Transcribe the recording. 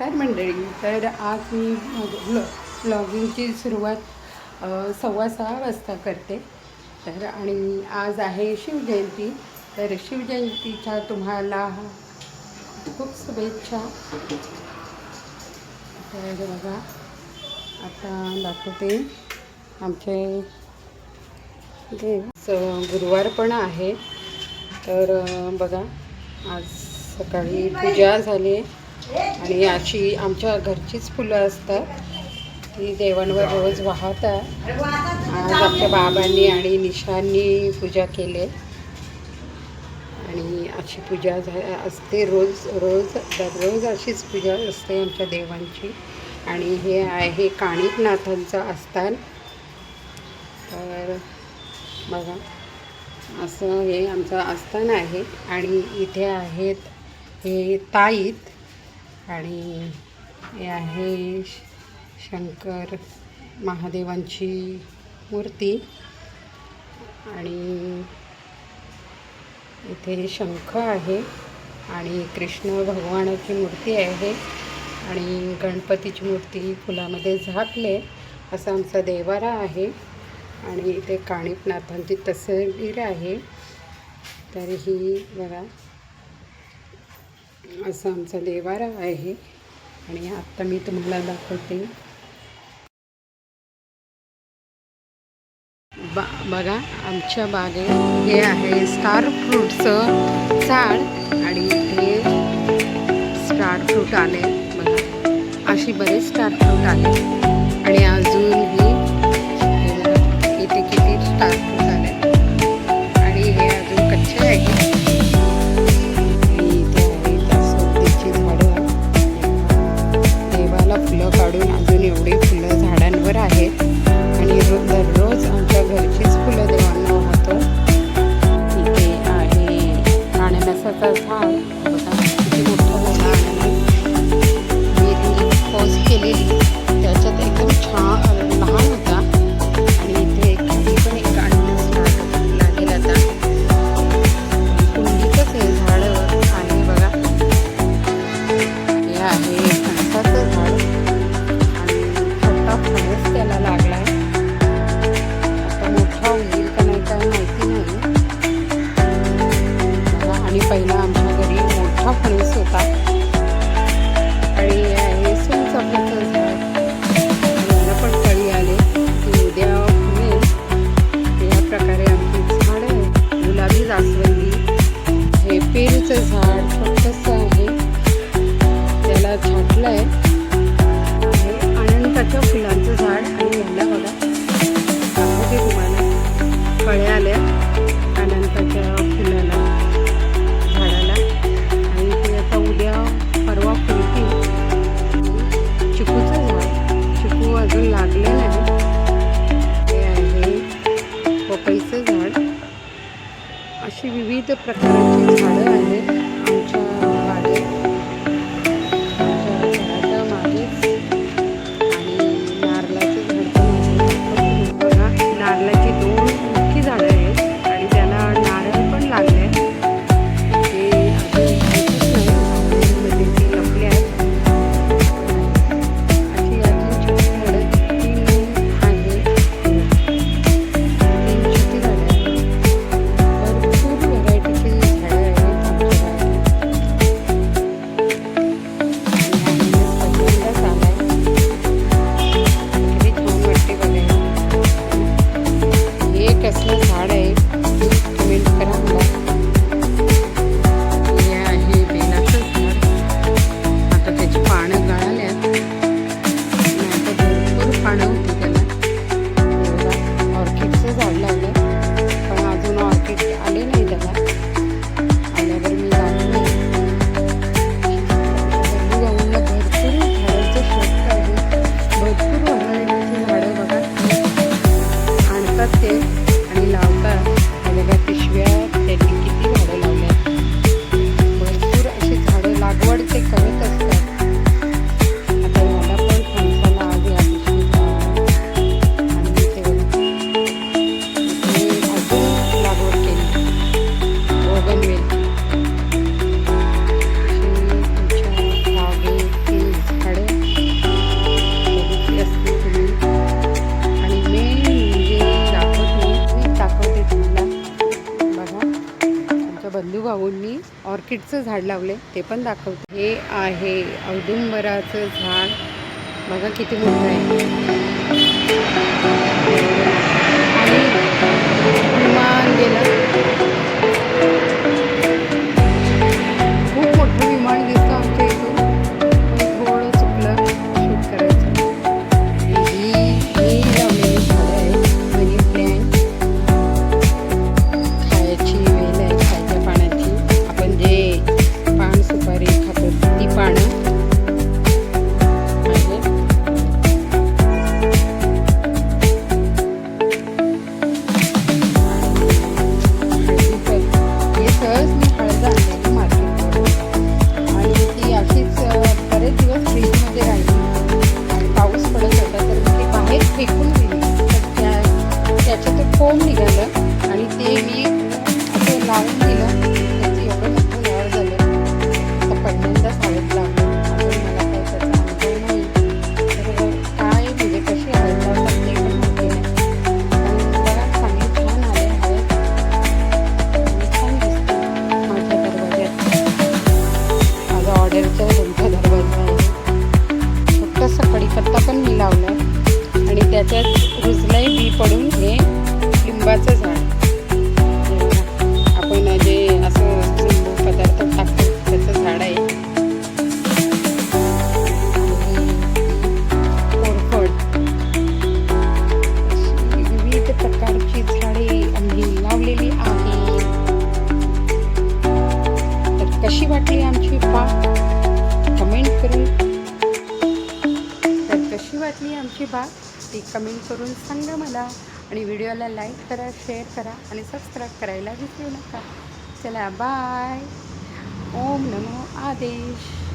तर मंडळी. तर आज मी ब्लॉ ब्लॉगिंगची सुरुवात सव्वा सहा वाजता करते. तर आणि आज आहे शिवजयंती. तर शिवजयंतीच्या तुम्हाला खूप शुभेच्छा. तर बघा आता दाखवते आमचे स- गुरुवार पण आहे. तर बघा आज सकाळी पूजा झाली आणि अशी आमच्या घरचीच फुलं असतात. ती देवांवर रोज वाहतात. आज आमच्या बाबांनी आणि निशांनी पूजा केली. आणि अशी पूजा झा असते रोज रोज दररोज अशीच पूजा असते आमच्या देवांची. आणि हे आहे काणिकनाथांचं आस्थान. तर बघा असं हे आमचं आस्थान आहे. आणि इथे आहेत हे ताईत. आणि हे आहे शंकर महादेवांची मूर्ती. आणि इथे शंख आहे आणि कृष्ण भगवानाची मूर्ती आहे आणि गणपतीची मूर्ती फुलामध्ये झाकले असा आमचा देवारा आहे. आणि इथे काणिकनाथांची तसवीर आहे. तर ही बघा. असा आमचा देवारा आहे. आणि आत्ता मी तुम्हाला दाखवते. बा बघा आमच्या बागेत हे आहे स्टार फ्रूटचं झाड आणि हे स्टार फ्रूट आले. बघा अशी बरेच स्टार फ्रूट आले. आणि अजूनही छोटा फणस त्याला लागला. आता मोठा होईल का नाही काय माहिती नाही. आणि पहिला आमच्या घरी मोठा फणस होता. झाडं आहेत. आमच्या ऑर्किडचं झाड लावले ते पण दाखवते. हे आहे औदुंबराचं झाड. बघा किती मोठं आहे. आणि विमान गेलं. लावून दिलं. त्याचं एवढं झालं. तर लावलं. मला त्याचा अनुभव नाही. तर काय म्हणजे कशी लावतात ते पण माहिती नाही पण बघा चांगली छान आले हळद छान दिसतं माझ्या दरवाज्यात. माझा ऑर्डरचा तुमचा दरवाजा आहे. फक्त असं पण मी लावला आणि त्याच्यात रुजलंही बी पडून हे लिंबाचं ती कमेंट करून सांगा मला आणि व्हिडिओला लाईक करा शेअर करा आणि सबस्क्राईब करायला विसरू नका. चला बाय. ओम नमो आदेश.